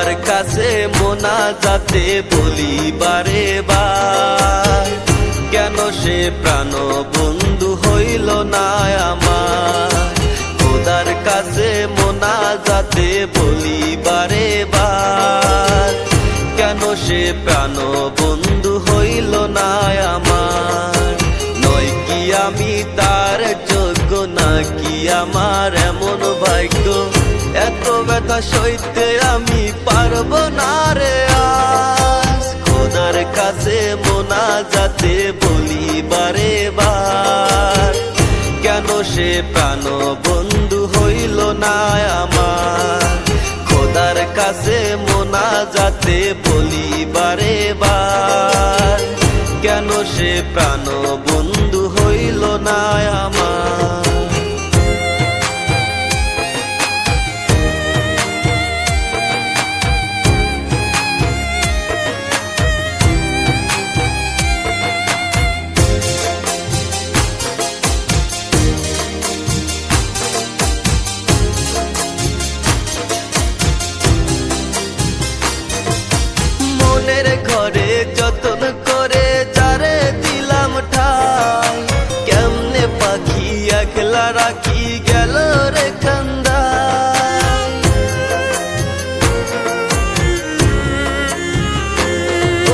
কাছে মোনা যাতে বলি বারে কেন সে প্রাণ বন্ধু হইল না আমার? খোদার কাছে মোনা যাতে বলি বার কেন সে প্রাণ ব্যথা সইতে আমি পারব না রে আজ। খোদার কাছে মোনা যাতে বলি বারে। বার কেন সে প্রাণ বন্ধু হইল না আমার? খোদার কাছে মোনা যাতে বলি বারে বার। কেন সে প্রাণ পাখি একলা রাখি গেল রে কান্দায়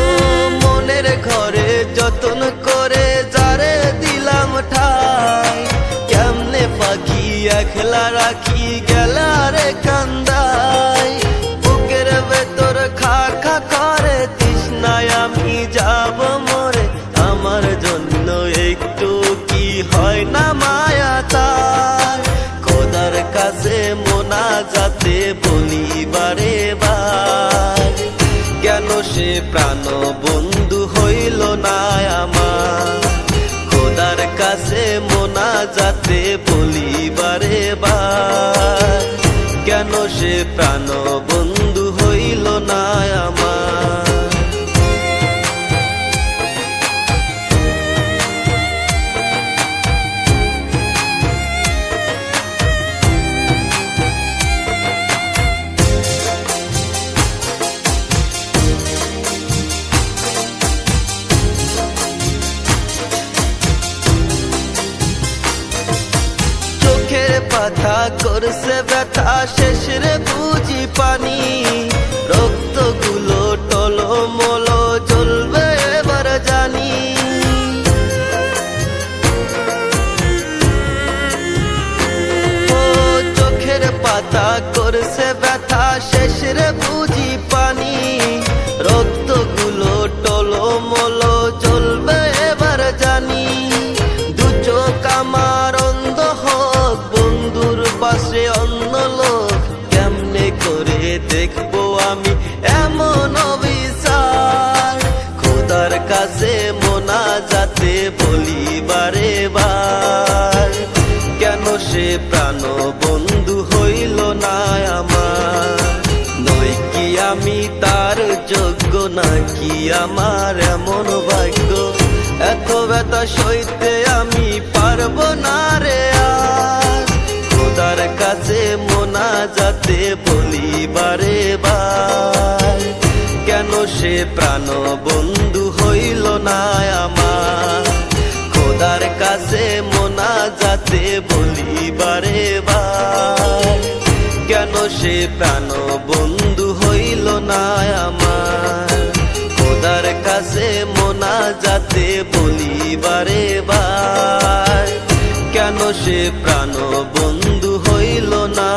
ও মনের ঘরে যতন করে যারে দিলাম ঠাই, কেমনে পাখি একলা রাখি গেলা রে কান্দাই। বন্ধু হইল না আমার। খোদার কাছে মোনা যাতে বলিবারে বা কেন সে প্রাণ বন্ধু হইল না আমার? পাতা করছে ব্যথা শেষের বুঝি পানি। রক্তগুলো টলো মলো চলবে এবার জানি। ও চোখের পাতা করছে ব্যথা শেষের বলি বারে। বার কেন সে প্রাণ বন্ধু হইল না আমার? নয় কি আমি তার যোগ্য নাকি আমার এমন ভাগ্য? এত ব্যথা সইতে আমি পারব না রে আর। খোদার কাছে মোনা যাতে বলি বারে। বার কেন সে প্রাণ বন্ধু হইল না আমার? যাতে বলি বারে কেন সে প্রাণ বন্ধু হইল না আমার? খোদার কাছে মোনা যাতে বলি বারে কেন সে প্রাণ বন্ধু হইল না